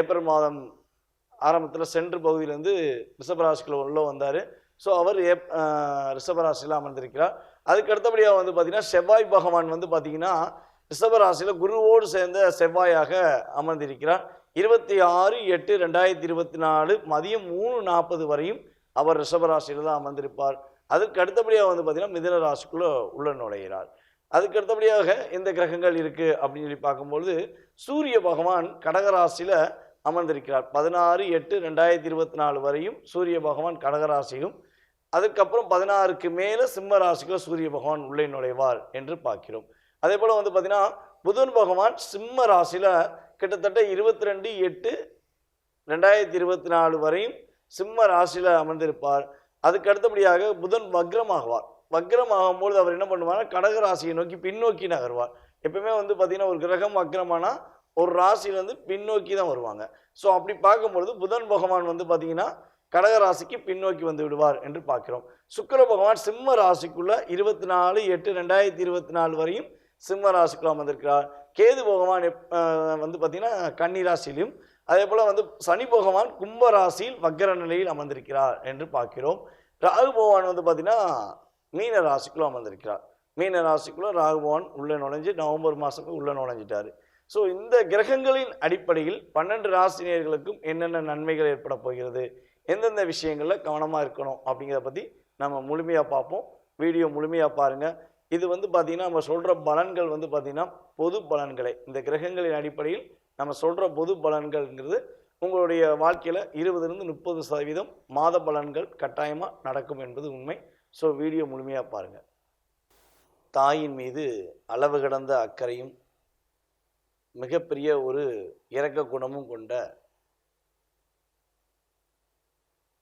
April மாதம் ஆரம்பத்தில் சென்று பகுதியிலேருந்து ரிஷபராசிக்குள்ள உள்ளே வந்தார். ஸோ அவர் ஏப் ரிஷபராசியில் அமர்ந்திருக்கிறார். அதுக்கு அடுத்தபடியாக வந்து பார்த்திங்கன்னா செவ்வாய் பகவான் வந்து பார்த்திங்கன்னா ரிஷபராசியில் குருவோடு சேர்ந்த செவ்வாயாக அமர்ந்திருக்கிறார். இருபத்தி ஆறு எட்டு ரெண்டாயிரத்தி இருபத்தி நாலு மதியம் மூணு நாற்பது வரையும் அவர் ரிஷபராசியில் தான் அமர்ந்திருப்பார். அதுக்கு அடுத்தபடியாக வந்து பார்த்திங்கன்னா மிதன ராசிக்குள்ளே உள்ள நுழைகிறார் அதுக்கு அடுத்தபடியாக எந்த கிரகங்கள் இருக்குது அப்படின்னு சொல்லி பார்க்கும்பொழுது சூரிய பகவான் கடகராசியில் அமர்ந்திருக்கிறார். பதினாறு எட்டு ரெண்டாயிரத்தி இருபத்தி நாலு வரையும் சூரிய பகவான் கடகராசியும் அதுக்கப்புறம் பதினாறுக்கு மேலே சிம்ம ராசிக்கும் சூரிய பகவான் உள்ளே நுழைவார் என்று பார்க்கிறோம். அதே போல் வந்து பார்த்தீங்கன்னா புதன் பகவான் சிம்ம ராசியில் கிட்டத்தட்ட இருபத்தி ரெண்டு எட்டு ரெண்டாயிரத்தி இருபத்தி நாலு வரையும் சிம்ம ராசியில் அமர்ந்திருப்பார். அதுக்கு அடுத்தபடியாக புதன் வக்ரமாகுவார். வக்ரமாகும்போது அவர் என்ன பண்ணுவார்னா கடகராசியை நோக்கி பின்னோக்கி நகர்வார். எப்பவுமே வந்து பார்த்தீங்கன்னா ஒரு கிரகம் வக்ரமானால் ஒரு ராசியிலேருந்து பின்னோக்கி தான் வருவாங்க. ஸோ அப்படி பார்க்கும்பொழுது புதன் பகவான் வந்து பார்த்திங்கன்னா கடக ராசிக்கு பின்னோக்கி வந்து விடுவார் என்று பார்க்கிறோம். சுக்கர பகவான் சிம்ம ராசிக்குள்ளே இருபத்தி நாலு எட்டு ரெண்டாயிரத்தி இருபத்தி நாலு வரையும் சிம்ம ராசிக்குள்ள அமர்ந்திருக்கிறார் கேது பகவான் எப்- வந்து பார்த்தீங்கன்னா கன்னி ராசியிலும் அதே போல் வந்து சனி பகவான் கும்ப ராசியில் வக்கர நிலையில் அமர்ந்திருக்கிறார் என்று பார்க்கிறோம். ராகு பகவான் வந்து பார்த்தீங்கன்னா மீன ராசிக்குள்ளே அமர்ந்திருக்கிறார். மீன ராசிக்குள்ளே ராகு பகவான் உள்ளே நுழைஞ்சு நவம்பர் மாதத்துக்கு உள்ளே நுழைஞ்சிட்டாரு. ஸோ இந்த கிரகங்களின் அடிப்படையில் பன்னெண்டு ராசினியர்களுக்கும் என்னென்ன நன்மைகள் ஏற்பட போகிறது? எந்தெந்த விஷயங்களில் கவனமாக இருக்கணும்? அப்படிங்கிறத பற்றி நம்ம முழுமையாக பார்ப்போம். வீடியோ முழுமையாக பாருங்கள் இது வந்து பார்த்திங்கன்னா நம்ம சொல்கிற பலன்கள் வந்து பார்த்திங்கன்னா பொது பலன்களை. இந்த கிரகங்களின் அடிப்படையில் நம்ம சொல்கிற பொது பலன்கள்ங்கிறது உங்களுடைய வாழ்க்கையில் இருபதுலேருந்து முப்பது சதவீதம் மாத பலன்கள் கட்டாயமாக நடக்கும் என்பது உண்மை. ஸோ வீடியோ முழுமையாக பாருங்கள் தாயின் மீது அளவு கடந்த அக்கறையும் மிகப்பெரிய ஒரு இரக்க குணமும் கொண்ட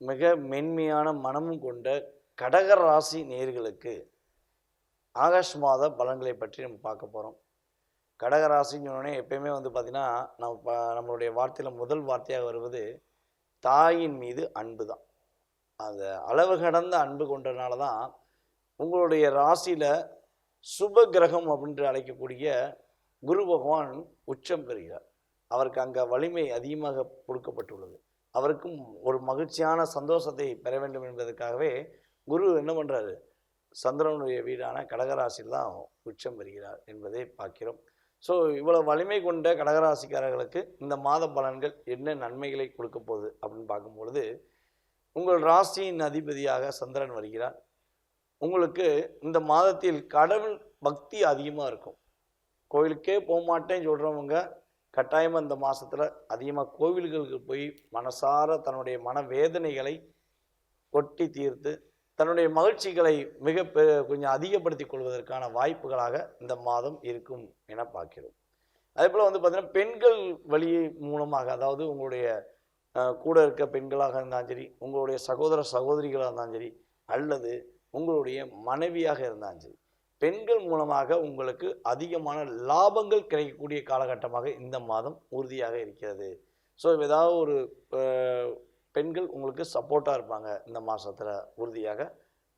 மிக மென்மையான மனமும் கொண்ட கடக ராசி நேர்களுக்கு ஆகஸ்ட் மாத பலன்களை பற்றி நம்ம பார்க்க போகிறோம் கடகராசின்னு சொன்னோடனே எப்பயுமே வந்து பார்த்திங்கன்னா நம்ம நம்மளுடைய வார்த்தையில் முதல் வார்த்தையாக வருவது தாயின் மீது அன்பு தான். அந்த அளவு கடந்த அன்பு கொண்டனால தான் உங்களுடைய ராசியில் சுப கிரகம் அப்படின்று அழைக்கக்கூடிய குரு பகவான் உச்சம் பெறுகிறார். அவருக்கு அங்கே வலிமை அதிகமாக கொடுக்கப்பட்டுள்ளது. அவருக்கும் ஒரு மகிழ்ச்சியான சந்தோஷத்தை பெற வேண்டும் என்பதற்காகவே குரு என்ன பண்ணுறாரு சந்திரனுடைய வீடான கடகராசியில் தான் உச்சம் பெறுகிறார் என்பதை பார்க்கிறோம். ஸோ இவ்வளோ வலிமை கொண்ட கடகராசிக்காரர்களுக்கு இந்த மாத பலன்கள் என்ன நன்மைகளை கொடுக்க போகுது அப்படின்னு பார்க்கும்பொழுது உங்கள் ராசியின் அதிபதியாக சந்திரன் வருகிறார். உங்களுக்கு இந்த மாதத்தில் கடவுள் பக்தி அதிகமாக இருக்கும். கோயிலுக்கே போக மாட்டேன்னு சொல்கிறவங்க கட்டாயமாக இந்த மாதத்தில் அதிகமாக கோவில்களுக்கு போய் மனசார தன்னுடைய மன வேதனைகளை கொட்டி தீர்த்து தன்னுடைய மகிழ்ச்சிகளை மிக பெ- கொஞ்சம் அதிகப்படுத்திக் கொள்வதற்கான வாய்ப்புகளாக இந்த மாதம் இருக்கும் என பார்க்கிறோம். அதே போல் வந்து பார்த்திங்கன்னா பெண்கள் வழி மூலமாக அதாவது உங்களுடைய கூட இருக்க பெண்களாக இருந்தாலும் சரி உங்களுடைய சகோதர சகோதரிகளாக இருந்தாலும் சரி அல்லது உங்களுடைய மனைவியாக இருந்தாலும் சரி பெண்கள் மூலமாக உங்களுக்கு அதிகமான லாபங்கள் கிடைக்கக்கூடிய காலகட்டமாக இந்த மாதம் உறுதியாக இருக்கிறது. ஸோ ஏதாவது ஒரு பெண்கள் உங்களுக்கு சப்போர்ட்டாக இருப்பாங்க இந்த மாதத்தில் உறுதியாக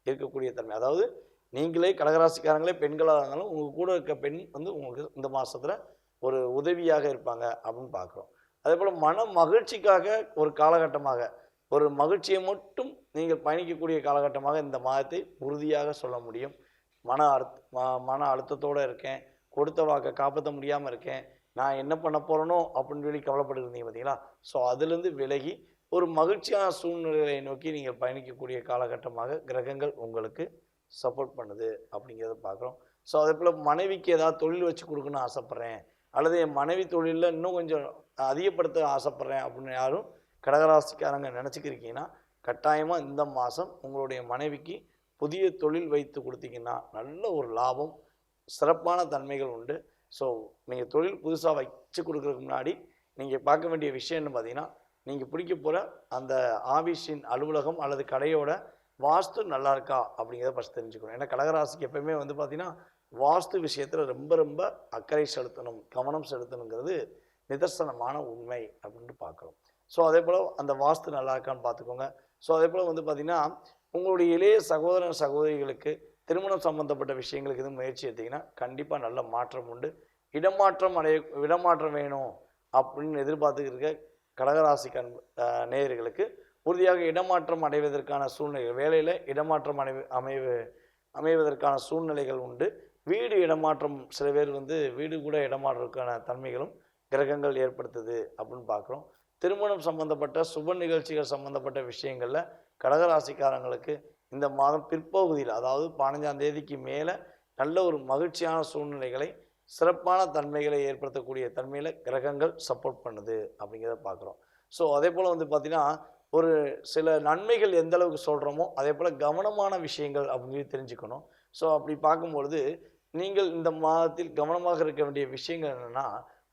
இருக்கக்கூடிய தன்மை. அதாவது நீங்களே கடகராசிக்காரங்களே பெண்களாக இருந்தாலும் உங்கள் கூட இருக்க பெண் வந்து உங்களுக்கு இந்த மாதத்தில் ஒரு உதவியாக இருப்பாங்க அப்படின்னு பார்க்குறோம் அதே போல் மன மகிழ்ச்சிக்காக ஒரு காலகட்டமாக ஒரு மகிழ்ச்சியை மட்டும் நீங்கள் பயணிக்கக்கூடிய காலகட்டமாக இந்த மாதத்தை உறுதியாக சொல்ல முடியும். மன அழுத்த ம- மன அழுத்தத்தோடு இருக்கேன். கொடுத்த வாக்கை காப்பாற்ற முடியாமல் இருக்கேன். நான் என்ன பண்ண போகிறேனோ அப்படின்னு சொல்லி கவலைப்பட்டுருந்தீங்க பார்த்தீங்களா ஸோ அதுலேருந்து விலகி ஒரு மகிழ்ச்சியான சூழ்நிலையை நோக்கி நீங்கள் பயணிக்கக்கூடிய காலகட்டமாக கிரகங்கள் உங்களுக்கு சப்போர்ட் பண்ணுது அப்படிங்கிறத பார்க்குறோம் ஸோ அதே போல் மனைவிக்கு ஏதாவது தொழில் வச்சு கொடுக்கணும்னு ஆசைப்பட்றேன். அல்லது என் மனைவி தொழிலில் இன்னும் கொஞ்சம் அதிகப்படுத்த ஆசைப்பட்றேன் அப்படின்னு யாரும் கடகராசிக்காரங்க நினச்சிக்கிருக்கீங்கன்னா கட்டாயமாக இந்த மாதம் உங்களுடைய மனைவிக்கு புதிய தொழில் வைத்து கொடுத்தீங்கன்னா நல்ல ஒரு லாபம் சிறப்பான தன்மைகள் உண்டு. ஸோ நீங்கள் தொழில் புதுசாக வச்சு கொடுக்குறதுக்கு முன்னாடி நீங்கள் பார்க்க வேண்டிய விஷயம்னு பார்த்தீங்கன்னா நீங்கள் பிடிக்க போகிற அந்த ஆஃபீஸின் அலுவலகம் அல்லது கடையோட வாஸ்து நல்லா இருக்கா அப்படிங்கிறத ஃபஸ்ட் தெரிஞ்சுக்கணும். ஏன்னா கடகராசிக்கு எப்பயுமே வந்து பார்த்தீங்கன்னா வாஸ்து விஷயத்தில் ரொம்ப ரொம்ப அக்கறை செலுத்தணும் கவனம் செலுத்தணுங்கிறது நிதர்சனமான உண்மை அப்படின்ட்டு பார்க்குறோம். ஸோ அதே போல் அந்த வாஸ்து நல்லா இருக்கான்னு பார்த்துக்கோங்க. ஸோ அதே போல் வந்து பார்த்திங்கன்னா உங்களுடைய இளைய சகோதர சகோதரிகளுக்கு திருமணம் சம்பந்தப்பட்ட விஷயங்களுக்கு எதுவும் முயற்சி எடுத்திங்கன்னா கண்டிப்பாக நல்ல மாற்றம் உண்டு. இடமாற்றம் அடைய இடமாற்றம் வேணும் அப்படின்னு எதிர்பார்த்துக்கிட்டு இருக்க கடகராசி கண் நேயர்களுக்கு உறுதியாக இடமாற்றம் அடைவதற்கான சூழ்நிலைகள் வேலையில் இடமாற்றம் அடை அமைவு அமைவதற்கான சூழ்நிலைகள் உண்டு. வீடு இடமாற்றம் சில பேர் வந்து வீடு கூட இடமாற்றத்துக்கான தன்மைகளும் கிரகங்கள் ஏற்படுத்துது அப்படின்னு பார்க்குறோம். திருமணம் சம்பந்தப்பட்ட சுப நிகழ்ச்சிகள் சம்பந்தப்பட்ட விஷயங்களில் கடகராசிக்காரங்களுக்கு இந்த மாதம் பிற்பகுதியில் அதாவது பதினஞ்சாம் தேதிக்கு மேலே நல்ல ஒரு மகிழ்ச்சியான சூழ்நிலைகளை சிறப்பான தன்மைகளை ஏற்படுத்தக்கூடிய தன்மையில் கிரகங்கள் சப்போர்ட் பண்ணுது அப்படிங்கிறத பார்க்குறோம். ஸோ அதே போல் வந்து பார்த்திங்கன்னா ஒரு சில நன்மைகள் எந்த அளவுக்கு சொல்கிறோமோ அதே போல் கவனமான விஷயங்கள் அப்படின்னு தெரிஞ்சுக்கணும். ஸோ அப்படி பார்க்கும்பொழுது நீங்கள் இந்த மாதத்தில் கவனமாக இருக்க வேண்டிய விஷயங்கள் என்னென்னா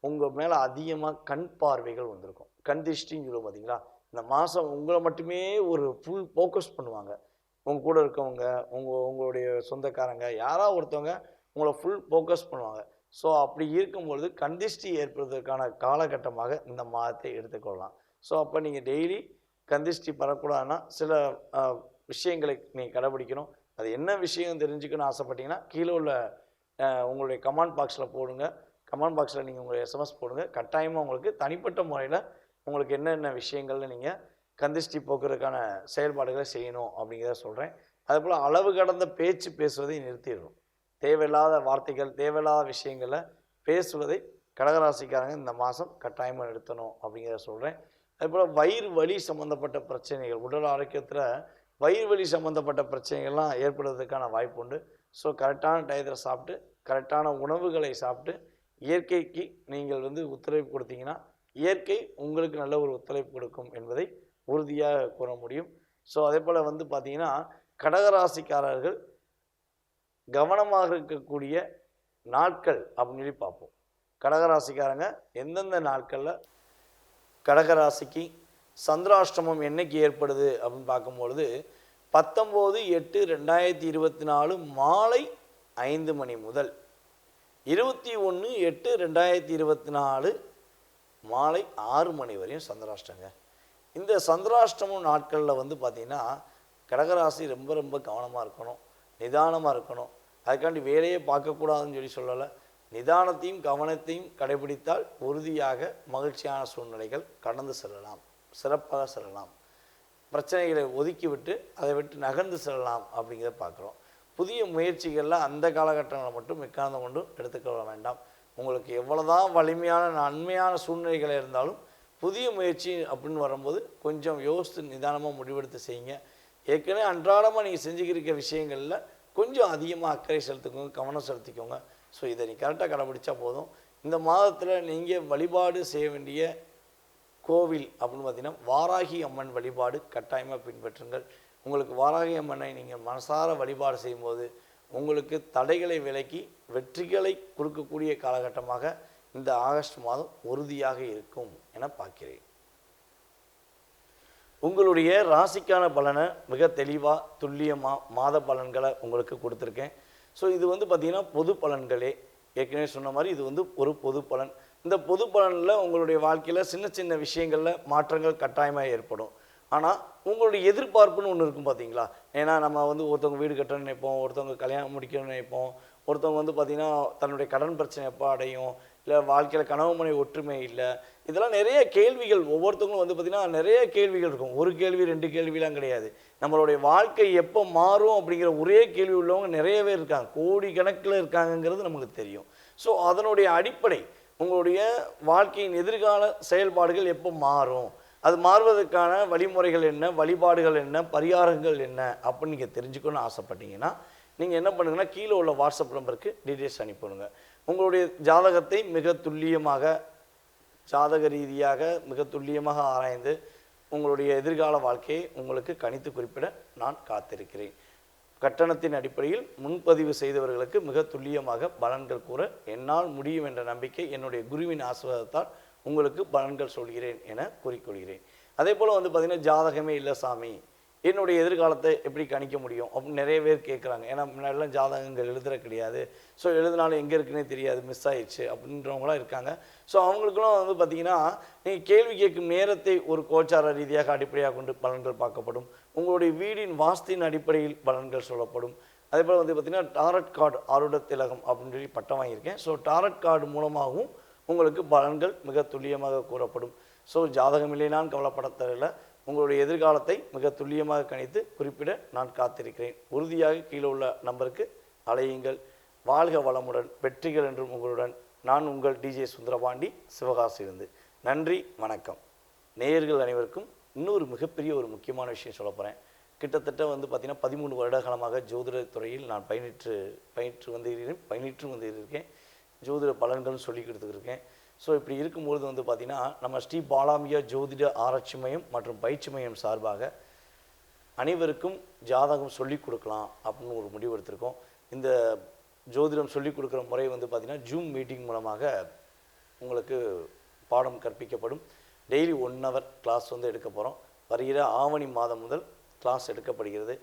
உங்கள் மேலே அதிகமாக கண் பார்வைகள் வந்திருக்கும். கண் திருஷ்டின்னு சொல்லுவோம் பார்த்தீங்களா இந்த மாதம் உங்களை மட்டுமே ஒரு ஃபுல் ஃபோக்கஸ் பண்ணுவாங்க. உங்க கூட இருக்கவங்க உங்கள் உங்களுடைய சொந்தக்காரங்க யாராவது ஒருத்தவங்க உங்களை ஃபுல் ஃபோக்கஸ் பண்ணுவாங்க. ஸோ அப்படி இருக்கும்பொழுது கந்திஷ்டி ஏற்படுவதற்கான காலகட்டமாக இந்த மாதத்தை எடுத்துக்கொள்ளலாம் ஸோ அப்போ நீங்கள் டெய்லி கந்திஷ்டி பரக்கூடாதுன்னா சில விஷயங்களை நீங்கள் கடைபிடிக்கணும். அது என்ன விஷயம் தெரிஞ்சுக்கணும்னு ஆசைப்பட்டீங்கன்னா கீழே உள்ள உங்களுடைய கமெண்ட் பாக்ஸில் போடுங்க. கமெண்ட் பாக்ஸில் நீங்கள் உங்களுடைய எஸ்எம்எஸ் போடுங்க. கட்டாயமாக உங்களுக்கு தனிப்பட்ட முறையில் உங்களுக்கு என்னென்ன விஷயங்கள்ல நீங்கள் கந்திஷ்டி போக்குறதுக்கான செயல்பாடுகளை செய்யணும் அப்படிங்கிறத சொல்கிறேன் அதுபோல் அளவு கடந்த பேச்சு பேசுவதை நிறுத்திடணும். தேவையில்லாத வார்த்தைகள் தேவையில்லாத விஷயங்களை பேசுவதை கடகராசிக்காரங்க இந்த மாதம் கட்டாயமாக நிறுத்தணும் அப்படிங்கிறத சொல்கிறேன் அதுபோல் வயிறு வலி சம்மந்தப்பட்ட பிரச்சனைகள் உடல் ஆரோக்கியத்தில் வயிறு வலி சம்மந்தப்பட்ட பிரச்சனைகள்லாம் ஏற்படுவதற்கான வாய்ப்பு உண்டு. ஸோ கரெக்டான டயத்தில் சாப்பிட்டு கரெக்டான உணவுகளை சாப்பிட்டு இயற்கைக்கு நீங்கள் வந்து உத்தரவு கொடுத்தீங்கன்னா இயற்கை உங்களுக்கு நல்ல ஒரு ஒத்துழைப்பு கொடுக்கும் என்பதை உறுதியாக கூற முடியும். ஸோ அதே போல் வந்து பார்த்தீங்கன்னா கடகராசிக்காரர்கள் கவனமாக இருக்கக்கூடிய நாட்கள் அப்படின்னு சொல்லி பார்ப்போம். கடகராசிக்காரங்க எந்தெந்த நாட்களில் கடகராசிக்கு சந்திராஷ்டமம் என்னைக்கு ஏற்படுது அப்படின்னு பார்க்கும்பொழுது பத்தொம்போது எட்டு ரெண்டாயிரத்தி இருபத்தி நாலு மாலை ஐந்து மணி முதல் இருபத்தி ஒன்று எட்டு ரெண்டாயிரத்தி இருபத்தி நாலு மாலை ஆறு மணி வரையும் சந்திராஷ்டங்க இந்த சந்திராஷ்டமம் நாட்களில் வந்து பார்த்திங்கன்னா கடகராசி ரொம்ப ரொம்ப கவனமாக இருக்கணும் நிதானமாக இருக்கணும். அதுக்காண்டி வேலையே பார்க்கக்கூடாதுன்னு சொல்லி சொல்லலை. நிதானத்தையும் கவனத்தையும் கடைபிடித்தால் உறுதியாக மகிழ்ச்சியான சூழ்நிலைகள் கடந்து செல்லலாம். சிறப்பாக செல்லலாம். பிரச்சனைகளை ஒதுக்கிவிட்டு அதை விட்டு நகர்ந்து செல்லலாம் அப்படிங்கிறத பார்க்குறோம். புதிய முயற்சிகளில் அந்த காலகட்டங்களை மட்டும் எக்காரணம் கொண்டும் எடுத்துக்கொள்ள வேண்டாம். உங்களுக்கு எவ்வளோதான் வலிமையான நன்மையான சூழ்நிலைகள் இருந்தாலும் புதிய முயற்சி அப்படின்னு வரும்போது கொஞ்சம் யோசித்து நிதானமாக முடிவெடுத்து செய்யுங்க. ஏற்கனவே அன்றாடமாக நீங்கள் செஞ்சுக்கிருக்க விஷயங்களில் கொஞ்சம் அதிகமாக அக்கறை செலுத்திக்கோங்க கவனம் செலுத்திக்கோங்க. ஸோ இதை நீ கரெக்டாக கடைபிடிச்சா போதும். இந்த மாதத்தில் நீங்கள் வழிபாடு செய்ய வேண்டிய கோவில் அப்படின்னு பார்த்தீங்கன்னா வாராகி அம்மன் வழிபாடு கட்டாயமாக பின்பற்றுங்கள். உங்களுக்கு வாராகி அம்மனை நீங்கள் மனசார வழிபாடு செய்யும்போது உங்களுக்கு தடைகளை விலக்கி வெற்றிகளை கொடுக்கக்கூடிய காலகட்டமாக இந்த ஆகஸ்ட் மாதம் உறுதியாக இருக்கும் என பார்க்கிறேன். உங்களுடைய ராசிக்கான பலனை மிக தெளிவாக துல்லியமாக மாத பலன்களை உங்களுக்கு கொடுத்துருக்கேன். ஸோ இது வந்து பார்த்திங்கன்னா பொது பலன்களே. ஏற்கனவே சொன்ன மாதிரி இது வந்து ஒரு பொது பலன். இந்த பொது பலனில் உங்களுடைய வாழ்க்கையில் சின்ன சின்ன விஷயங்களில் மாற்றங்கள் கட்டாயமாக ஏற்படும். ஆனால் உங்களுடைய எதிர்பார்ப்புன்னு ஒன்று இருக்கும் பார்த்தீங்களா ஏன்னா நம்ம வந்து ஒருத்தவங்க வீடு கட்டணும்னு நினைப்போம் ஒருத்தவங்க கல்யாணம் முடிக்கணும்னு நினைப்போம் ஒருத்தவங்க வந்து பார்த்திங்கன்னா தன்னுடைய கடன் பிரச்சனை எப்போ அடையும் இல்லை வாழ்க்கையில் கனவு மனை ஒற்றுமை இல்லை இதெல்லாம் நிறைய கேள்விகள் ஒவ்வொருத்தவங்களும் வந்து பார்த்திங்கன்னா நிறைய கேள்விகள் இருக்கும். ஒரு கேள்வி ரெண்டு கேள்விலாம் கிடையாது. நம்மளுடைய வாழ்க்கை எப்போ மாறும் அப்படிங்கிற ஒரே கேள்வி உள்ளவங்க நிறையவே இருக்காங்க. கோடி கணக்கில் இருக்காங்கங்கிறது நமக்கு தெரியும். ஸோ அதனுடைய அடிப்படை உங்களுடைய வாழ்க்கையின் எதிர்கால செயல்பாடுகள் எப்போ மாறும்? அது மாறுவதற்கான வழிமுறைகள் என்ன வழிபாடுகள் என்ன பரிகாரங்கள் என்ன அப்படின்னு நீங்கள் தெரிஞ்சுக்கணும்னு ஆசைப்பட்டீங்கன்னா நீங்கள் என்ன பண்ணுங்கன்னா கீழே உள்ள வாட்ஸ்அப் நம்பருக்கு டீட்டெயில்ஸ் அனுப்பிவிடுங்க. உங்களுடைய ஜாதகத்தை மிக துல்லியமாக ஜாதக ரீதியாக மிக துல்லியமாக ஆராய்ந்து உங்களுடைய எதிர்கால வாழ்க்கையை உங்களுக்கு கணித்து குறிப்பிட நான் காத்திருக்கிறேன். கட்டணத்தின் அடிப்படையில் முன்பதிவு செய்தவர்களுக்கு மிக துல்லியமாக பலன்கள் கூற என்னால் முடியும் என்ற நம்பிக்கை என்னுடைய குருவின் ஆசீர்வாதத்தால் உங்களுக்கு பலன்கள் சொல்கிறேன் என கூறிக்கொள்கிறேன். அதே போல் வந்து பார்த்திங்கன்னா ஜாதகமே இல்லை சாமி. என்னுடைய எதிர்காலத்தை எப்படி கணிக்க முடியும்? அப்படின்னு நிறைய பேர் கேட்குறாங்க ஏன்னா முன்னாடிலாம் ஜாதகங்கள் எழுதுற கிடையாது. ஸோ எழுதினாலும் எங்கே இருக்குன்னே தெரியாது. மிஸ் ஆயிடுச்சு அப்படின்றவங்களாம் இருக்காங்க. ஸோ அவங்களுக்குலாம் வந்து பார்த்திங்கன்னா நீங்கள் கேள்வி கேட்கும் நேரத்தை ஒரு கோச்சார ரீதியாக அடிப்படையாக கொண்டு பலன்கள் பார்க்கப்படும். உங்களுடைய வீடின் வாஸ்தின் அடிப்படையில் பலன்கள் சொல்லப்படும். அதே போல் வந்து பார்த்திங்கன்னா டாரட் கார்டு ஆருட திலகம் அப்படின்னு சொல்லி பட்டம் வாங்கியிருக்கேன். ஸோ டாரட் கார்டு மூலமாகவும் உங்களுக்கு பலன்கள் மிக துல்லியமாக கூறப்படும். ஸோ ஜாதகம் இல்லைனான் கவலைப்பட தேவையில்லை உங்களுடைய எதிர்காலத்தை மிக துல்லியமாக கணித்து குறிப்பிட நான் காத்திருக்கிறேன். உறுதியாக கீழே உள்ள நம்பருக்கு அலையுங்கள் வாழ்க வளமுடன் வெற்றிகள் என்றும் உங்களுடன். நான் உங்கள் டிஜே சுந்தரபாண்டி சிவகாசியிலிருந்து. நன்றி வணக்கம். நேயர்கள் அனைவருக்கும் இன்னொரு மிகப்பெரிய ஒரு முக்கியமான விஷயம் சொல்ல போகிறேன் கிட்டத்தட்ட வந்து பார்த்திங்கன்னா பதிமூணு வருட காலமாக ஜோதிட துறையில் நான் பயணிற்று பயிற்று வந்து இருக்கிறேன் பயணிற்று வந்து இருக்கேன் ஜோதிட பலன்கள்னு சொல்லி கொடுத்துருக்கேன். ஸோ இப்படி இருக்கும்பொழுது வந்து பார்த்திங்கன்னா நம்ம ஸ்ரீ பாலாமியா ஜோதிட ஆராய்ச்சி மையம் மற்றும் பயிற்சி மையம் சார்பாக அனைவருக்கும் ஜாதகம் சொல்லி கொடுக்கலாம் அப்படின்னு ஒரு முடிவு எடுத்திருக்கோம். இந்த ஜோதிடம் சொல்லி கொடுக்குற முறை வந்து பார்த்திங்கன்னா ஜூம் மீட்டிங் மூலமாக உங்களுக்கு பாடம் கற்பிக்கப்படும். டெய்லி ஒன் ஹவர் கிளாஸ் வந்து எடுக்க போகிறோம் வருகிற ஆவணி மாதம் முதல் கிளாஸ் எடுக்கப்படுகிறது.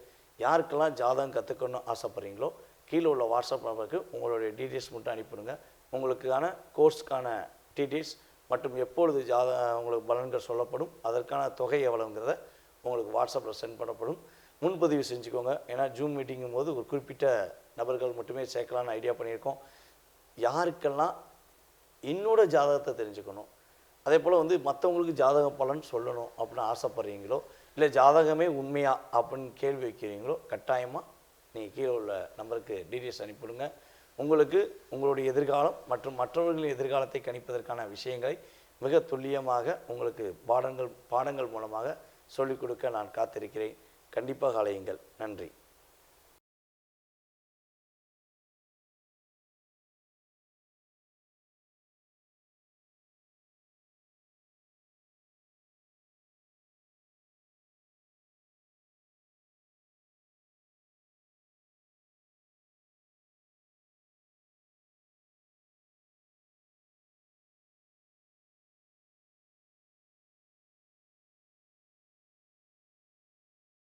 யாருக்கெல்லாம் ஜாதகம் கற்றுக்கணும்னு ஆசைப்பட்றீங்களோ கீழே உள்ள வாட்ஸ்அப் நம்பருக்கு உங்களுடைய டீட்டெயில்ஸ் மட்டும் அனுப்பிடுங்க உங்களுக்கான கோர்ஸ்க்கான டீட்டெயில்ஸ் மற்றும் எப்பொழுது ஜாத உங்களுக்கு பலன்கள் சொல்லப்படும் அதற்கான தொகை எவ்வளோங்கிறத உங்களுக்கு வாட்ஸ்அப்பில் சென்ட் பண்ணப்படும். முன்பதிவு செஞ்சுக்கோங்க. ஏன்னா ஜூம் மீட்டிங்கும் போது ஒரு குறிப்பிட்ட நபர்கள் மட்டுமே சேர்க்கலான்னு ஐடியா பண்ணியிருக்கோம். யாருக்கெல்லாம் என்னோட ஜாதகத்தை தெரிஞ்சுக்கணும் அதே போல் வந்து மற்றவங்களுக்கு ஜாதக பலன் சொல்லணும் அப்படின்னு ஆசைப்படுறீங்களோ இல்லை ஜாதகமே உண்மையா அப்படின்னு கேள்வி வைக்கிறீங்களோ கட்டாயமாக நீங்கள் கீழே உள்ள நம்பருக்கு டீட்டெயில்ஸ் அனுப்பிவிடுங்க. உங்களுக்கு உங்களுடைய எதிர்காலம் மற்றும் மற்றவர்களின் எதிர்காலத்தை கணிப்பதற்கான விஷயங்களை மிக துல்லியமாக உங்களுக்கு பாடங்கள் பாடங்கள் மூலமாக சொல்லிக் கொடுக்க நான் காத்திருக்கிறேன். கண்டிப்பாக அலையுங்கள். நன்றி.